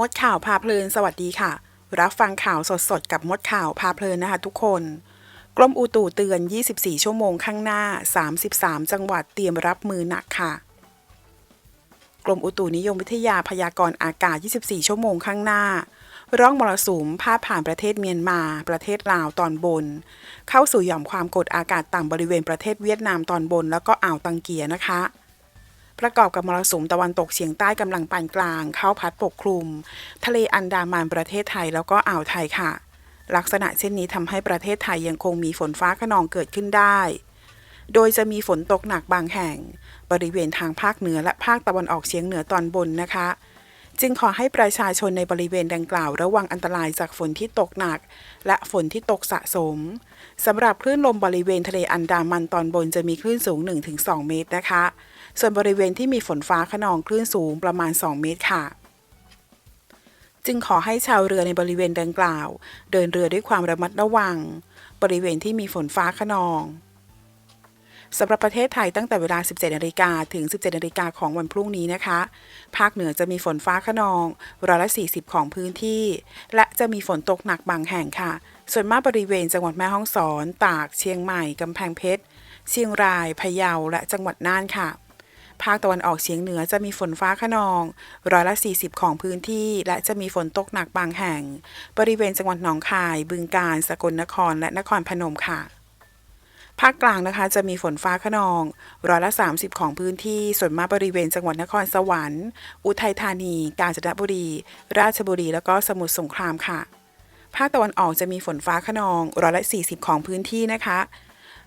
มดข่าวพาเพลินสวัสดีค่ะ รับฟังข่าวสดๆ กับมดข่าวพาเพลินนะคะทุกคน กรมอุตุเตือน 24 ชั่วโมงข้างหน้า 33 จังหวัดเตรียมรับมือหนักค่ะ กรมอุตุนิยมวิทยาพยากรณ์อากาศ 24 ชั่วโมงข้างหน้า ร่องมรสุมพาดผ่านประเทศเมียนมา ประเทศลาวตอนบน เข้าสู่หย่อมความกดอากาศต่ำบริเวณประเทศเวียดนามตอนบน แล้วก็อ่าวตังเกียนะคะ ประกอบกับมรสุมตะวันตกเฉียงใต้กำลังปานกลาง เข้าพัดปกคลุม ทะเลอันดามันประเทศไทยแล้วก็อ่าวไทยค่ะ ลักษณะเช่นนี้ทำให้ประเทศไทยยังคงมีฝนฟ้าขนองเกิดขึ้นได้ โดยจะมีฝนตกหนักบางแห่ง บริเวณทางภาคเหนือและภาคตะวันออกเฉียงเหนือตอนบนนะคะ จึงขอให้ประชาชนในบริเวณดังกล่าวระวังอันตรายจากฝนที่ตกหนัก และฝนที่ตกสะสมสำหรับคลื่นลมบริเวณทะเลอันดามันตอนบนจะมีคลื่นสูง 1-2 เมตรนะคะ ส่วนบริเวณที่มีฝนฟ้าขนองคลื่นสูงประมาณ 2 เมตรค่ะ จึงขอให้ชาวเรือในบริเวณดังกล่าว เดินเรือด้วยความระมัดระวัง บริเวณที่มีฝนฟ้าขนอง สำหรับประเทศไทยตั้งแต่เวลา 17นาฬิกาถึง 17นาฬิกาของวันพรุ่งนี้นะคะ ภาคเหนือจะมีฝนฟ้าขนองร้อยละ 40 ของพื้นที่ และจะมีฝนตกหนักบางแห่งค่ะ ส่วนมากบริเวณจังหวัดแม่ฮ่องสอน ตาก เชียงใหม่ กำแพงเพชร เชียงราย พะเยา และจังหวัดน่านค่ะภาคตะวันออกเฉียงเหนือจะมีฝนฟ้าขนองร้อยละ 40 ของพื้นที่ และจะมีฝนตกหนักบางแห่ง บริเวณจังหวัดหนองคาย บึงกาฬ สกลนคร และนครพนมค่ะ ภาคกลางนะคะ จะมีฝนฟ้าขนองร้อยละ 30 ของพื้นที่ส่วนมากบริเวณจังหวัดนครสวรรค์ อุทัยธานี กาญจนบุรี ราชบุรี แล้วก็สมุทรสงครามค่ะ ภาคตะวันออกจะมีฝนฟ้าขนองร้อยละ 40 ของพื้นที่นะคะ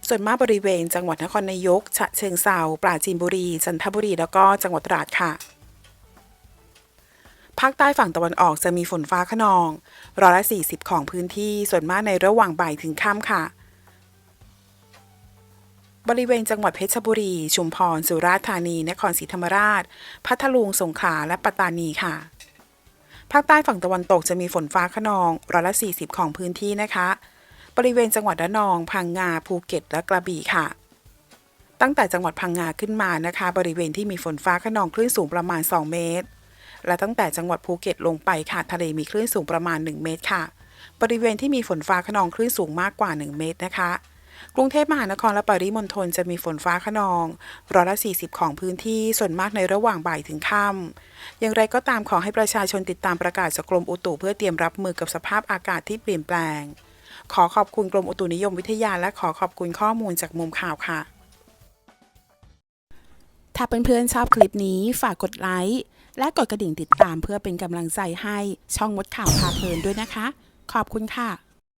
ส่วนมากบริเวณจังหวัดนครนายก ฉะเชิงเซาปราจีนบุรี จันทบุรี แล้วก็จังหวัดตราดค่ะภาคใต้ฝั่งตะวันออกจะมีฝนฟ้าขนองร้อยละ 40 ของพื้นที่ส่วนมากในระหว่างบ่ายถึงค่ำค่ะ บริเวณจังหวัดเพชรบุรี ชุมพร สุราษฎร์ธานี นครศรีธรรมราช พัทลุง สงขลา และปัตตานีค่ะ ภาคใต้ฝั่งตะวันตกจะมีฝนฟ้าขนองร้อยละ 40 ของพื้นที่นะคะ บริเวณจังหวัดระนอง พังงา ภูเก็ต และกระบี่ค่ะ ตั้งแต่จังหวัดพังงาขึ้นมานะคะ บริเวณที่มีฝนฟ้าขนองคลื่นสูงประมาณ 2 เมตร และตั้งแต่จังหวัดภูเก็ตลงไปค่ะ ทะเลมีคลื่นสูงประมาณ 1 เมตรค่ะ บริเวณที่มีฝนฟ้าขนองคลื่นสูงมากกว่า 1 เมตรนะคะ กรุงเทพมหานครและปริมณฑลจะมีฝนฟ้าขนองร้อยละ 40 ของพื้นที่ส่วนมากในระหว่างบ่ายถึงค่ำอย่างไรก็ตามขอให้ประชาชนติดตามประกาศจากกรมอุตุเพื่อเตรียมรับมือกับสภาพอากาศที่เปลี่ยนแปลง ขอขอบคุณกรมอุตุนิยมวิทยาและขอขอบคุณข้อมูลจากมุมข่าวค่ะ ถ้าเพื่อนๆชอบคลิปนี้ฝากกดไลค์และกดกระดิ่งติดตามเพื่อเป็นกำลังใจให้ช่องมดข่าวพาเพลินด้วยนะคะ ขอบคุณค่ะ